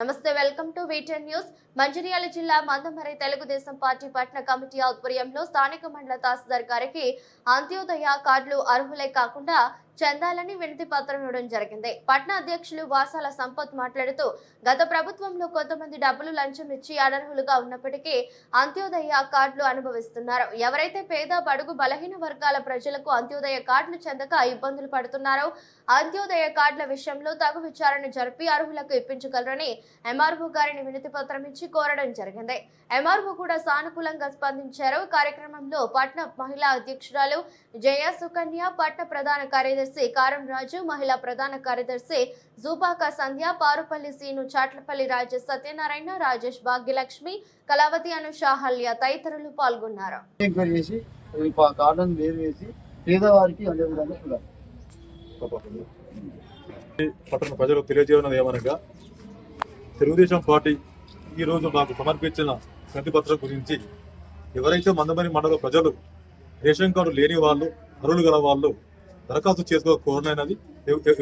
నమస్తే welcome to వీటెన్ news Mancherial జిల్లా Mandamarri Telugu Desam party పట్టణ కమిటీ ఆధ్వర్యంలో స్థానిక మండల తహసీల్దార్ గారికి అంత్యోదయ కార్డులు అర్హులే కాకుండా చెందాలని వినతి పత్రం ఇవ్వడం జరిగింది. పట్న అధ్యక్షులు వాసాల సంపత్ మాట్లాడుతూ గత ప్రభుత్వంలో కొంతమంది డబ్బులు లంచం ఇచ్చి అనర్హులుగా ఉన్నప్పటికీ అంత్యోదయ కార్డులు అనుభవిస్తున్నారు. ఎవరైతే పేద బడుగు బలహీన వర్గాల ప్రజలకు అంత్యోదయ కార్డులు చెందక ఇబ్బందులు పడుతున్నారో అంత్యోదయ కార్డుల విషయంలో తగు విచారణ జరిపి అర్హులకు ఇప్పించగలరని ఎంఆర్ఓ గారిని వినతి పత్రం ఇచ్చి కోరడం జరిగింది. ఎంఆర్ఓ కూడా సానుకూలంగా స్పందించారు. కార్యక్రమంలో పట్న మహిళా అధ్యక్షురాలు జయ సుకన్య పట్న ప్రధాన కార్యదర్శి కారం రాజు మహిళా ప్రధాన కార్యదర్శి జూబాక సంధ్య పారుపల్లి సీను చాట్లపల్లి రాజేష్ సత్యనారాయణ రాజేష్ భాగ్యలక్ష్మి కళావతి అనుషాహల్య తదితరులు పాల్గొన్నారు. పేదవారికి పట్టణ ప్రజలకు తెలియజేయనది ఏమనగా తెలుగుదేశం పార్టీ ఈరోజు మాకు సమర్పించిన ప్రతి పత్రం గురించి ఎవరైతే మందమరి మండల ప్రజలు రేషన్ కార్డు లేని వాళ్ళు అరువులు గల వాళ్ళు దరఖాస్తు చేసుకో కోరనైనది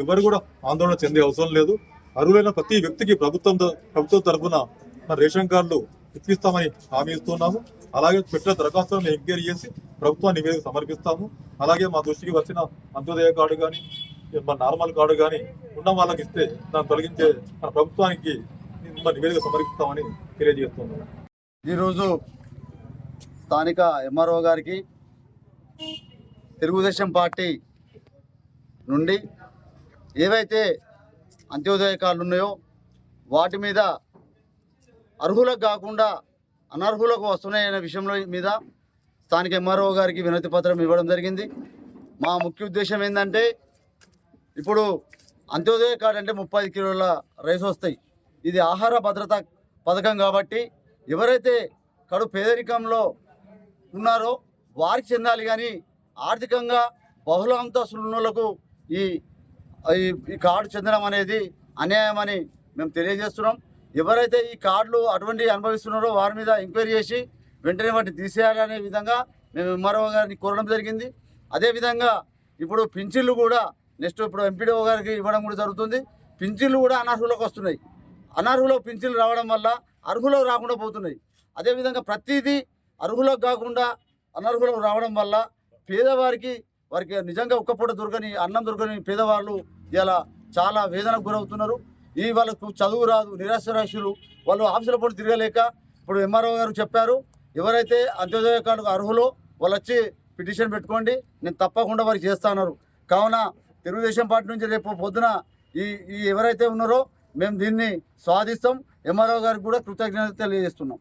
ఎవరు కూడా ఆందోళన చెందే అవసరం లేదు. అరువులైన ప్రతి వ్యక్తికి ప్రభుత్వం ప్రభుత్వం తరఫున మన రేషన్ కార్డులు ఇప్పిస్తామని హామీ ఇస్తున్నాము. అలాగే పెట్టిన దరఖాస్తులను ఎంక్వైరీ చేసి ప్రభుత్వ నివేదిక సమర్పిస్తాము. అలాగే మా దృష్టికి వచ్చిన అంత్యోదయ కార్డు కానీ మన నార్మల్ కార్డు కానీ ఉన్న వాళ్ళకి ఇస్తే దాన్ని తొలగించే మన ప్రభుత్వానికి మన నివేదిక సమర్పిస్తామని తెలియజేస్తున్నాము. ఈరోజు స్థానిక ఎంఆర్ఓ గారికి తెలుగుదేశం పార్టీ నుండి ఏవైతే అంత్యోదయ కార్డులు ఉన్నాయో వాటి మీద అర్హులకు కాకుండా అనర్హులకు వస్తున్నాయనే విషయంలో మీద స్థానిక ఎంఆర్ఓ గారికి వినతి పత్రం ఇవ్వడం జరిగింది. మా ముఖ్య ఉద్దేశం ఏంటంటే ఇప్పుడు అంత్యోదయ కార్డు అంటే ముప్పై కిలోల రైస్ వస్తాయి. ఇది ఆహార భద్రత పథకం కాబట్టి ఎవరైతే కడు పేదరికంలో ఉన్నారో వారికి చెందాలి కానీ ఆర్థికంగా బహుళ అంతస్తులు ఉన్నోళ్ళకు ఈ ఈ- కార్డు చెందడం అనేది అన్యాయమని మేము తెలియజేస్తున్నాం. ఎవరైతే ఈ కార్డులు అటువంటి అనుభవిస్తున్నారో వారి మీద ఎంక్వైరీ చేసి వెంటనే వాటిని తీసేయాలనే విధంగా మేము ఎంఆర్ఓ గారిని కోరడం జరిగింది. అదేవిధంగా ఇప్పుడు పింఛన్లు కూడా నెక్స్ట్ ఇప్పుడు ఎంపీడీఓ గారికి ఇవ్వడం కూడా జరుగుతుంది. పింఛన్లు కూడా అనర్హులకు వస్తున్నాయి. అనర్హులకు పింఛన్లు రావడం వల్ల అర్హులకు రాకుండా పోతున్నాయి. అదేవిధంగా ప్రతిదీ అర్హులకు కాకుండా అనర్హులకు రావడం వల్ల పేదవారికి వారికి నిజంగా ఒక్కపూట దొరకని అన్నం దొరకని పేదవాళ్ళు ఇలా చాలా వేదనకు గురవుతున్నారు. ఈ వాళ్ళకు చదువు రాదు నిరాశరాశులు వాళ్ళు ఆఫీసుల పూట తిరగలేక ఇప్పుడు ఎంఆర్ఓ గారు చెప్పారు ఎవరైతే అంత్యోదయ కార్డుకు అర్హులో వాళ్ళు వచ్చి పిటిషన్ పెట్టుకోండి నేను తప్పకుండా వారికి చేస్తాను కావున తెలుగుదేశం పార్టీ నుంచి రేపు పొద్దున ఈ ఈ ఎవరైతే ఉన్నారో మేము దీన్ని స్వాదిస్తాం ఎంఆర్ఓ గారికి కూడా కృతజ్ఞత తెలియజేస్తున్నాం.